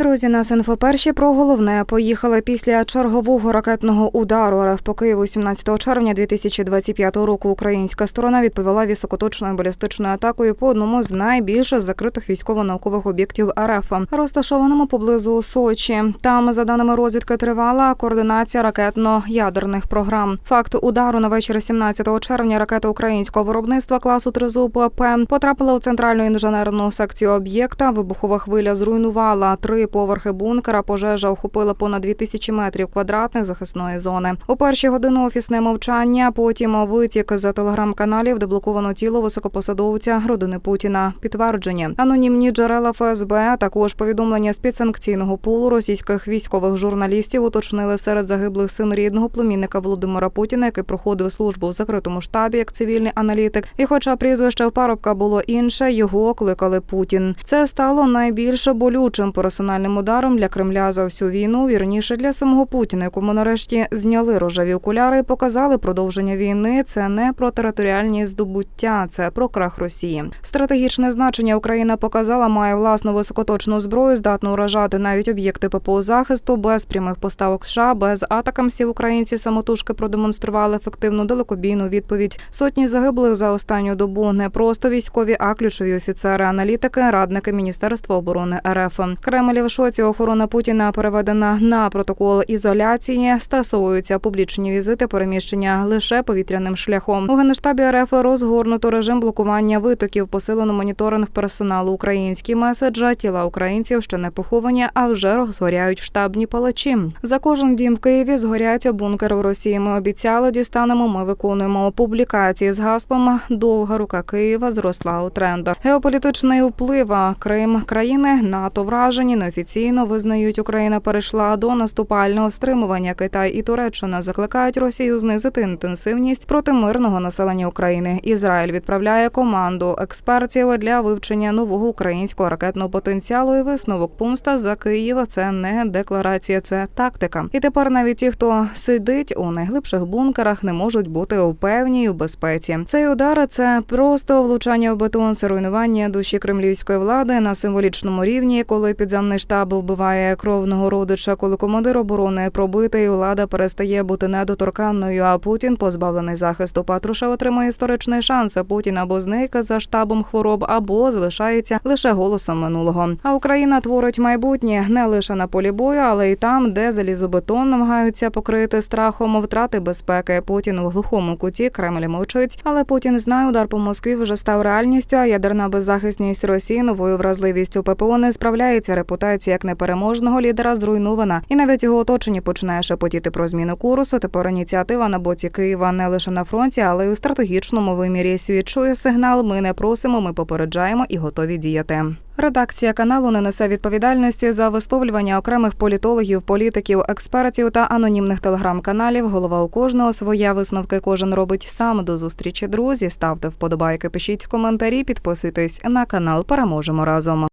Друзі, нас інфоперші про головне поїхали після чергового ракетного удару РФ по Києву 17 червня 2025 року. Українська сторона відповіла високоточною балістичною атакою по одному з найбільш закритих військово-наукових об'єктів РФ, розташованому поблизу Сочі. Там, за даними розвідки, тривала координація ракетно-ядерних програм. Факт удару на вечір 17 червня ракета українського виробництва класу Тризуб П потрапила у центральну інженерну секцію об'єкта. Вибухова хвиля зруйнувала три поверхи бункера. Пожежа охопила понад 2000 метрів квадратних захисної зони. У перші години офісне мовчання. Потім витік за телеграм-каналів, де блоковано тіло високопосадовця родини Путіна. Підтверджені анонімні джерела ФСБ. Також повідомлення з підсанкційного пулу російських військових журналістів уточнили серед загиблих син рідного племінника Володимира Путіна, який проходив службу в закритому штабі як цивільний аналітик. І, хоча прізвище в парубка було інше, його кликали Путін. Це стало найбільш болючим персональним ударом для Кремля за всю війну. Вірніше для самого Путіна, якому нарешті зняли рожеві окуляри і показали продовження війни. Це не про територіальні здобуття, це про крах Росії. Стратегічне значення Україна показала, має власну високоточну зброю, здатну уражати навіть об'єкти ППО захисту без прямих поставок США, без атакамсів. Українці самотужки продемонстрували ефективну далекобійну відповідь. Сотні загиблих за останню добу не просто військові, а ключові офіцери, аналітики, радники Міністерства оборони РФ. Кремль в шоці охорона Путіна переведена на протокол ізоляції. Стосовуються публічні візити, переміщення лише повітряним шляхом. У генштабі РФ розгорнуто режим блокування витоків, посилено моніторинг персоналу. Українські меседжа тіла українців ще не поховані, а вже розгоряють штабні палачі. За кожен дім в Києві згорять бункер в Росії. Ми обіцяли, дістанемо. Ми виконуємо публікації з гаслом Довга рука Києва зросла у трендах. Геополітичний вплив Крим країни НАТО вражені неофіційно визнають, Україна перейшла до наступального стримування. Китай і Туреччина закликають Росію знизити інтенсивність проти мирного населення України. Ізраїль відправляє команду експертів для вивчення нового українського ракетного потенціалу. І висновок пумста за Києва це не декларація, це тактика. І тепер навіть ті, хто сидить у найглибших бункерах, не можуть бути у певній у безпеці. Цей удар це просто влучання в бетон, це руйнування душі кремлівської влади на символічному рівні, коли підземний штаб вбиває кровного родича, коли командир оборони пробитий, влада перестає бути недоторканною. А Путін позбавлений захисту. Патрушев отримує історичний шанс. Путін або зникає за штабом хвороб, або залишається лише голосом минулого. А Україна творить майбутнє не лише на полі бою, але й там, де залізобетон намагаються покрити страхом втрати безпеки. Путін у глухому куті Кремль мовчить, але Путін знає, удар по Москві вже став реальністю. А ядерна беззахисність Росії новою вразливістю ППО не справляється. Репутація як непереможного лідера зруйнована, і навіть його оточення починає шепотіти про зміну курсу. Тепер ініціатива на боці Києва не лише на фронті, але й у стратегічному вимірі. Світ чує сигнал. Ми не просимо, ми попереджаємо і готові діяти. Редакція каналу не несе відповідальності за висловлювання окремих політологів, політиків, експертів та анонімних телеграм-каналів. Голова у кожного своя висновки кожен робить сам. До зустрічі, друзі. Ставте вподобайки, пишіть коментарі, підписуйтесь на канал. Переможемо разом.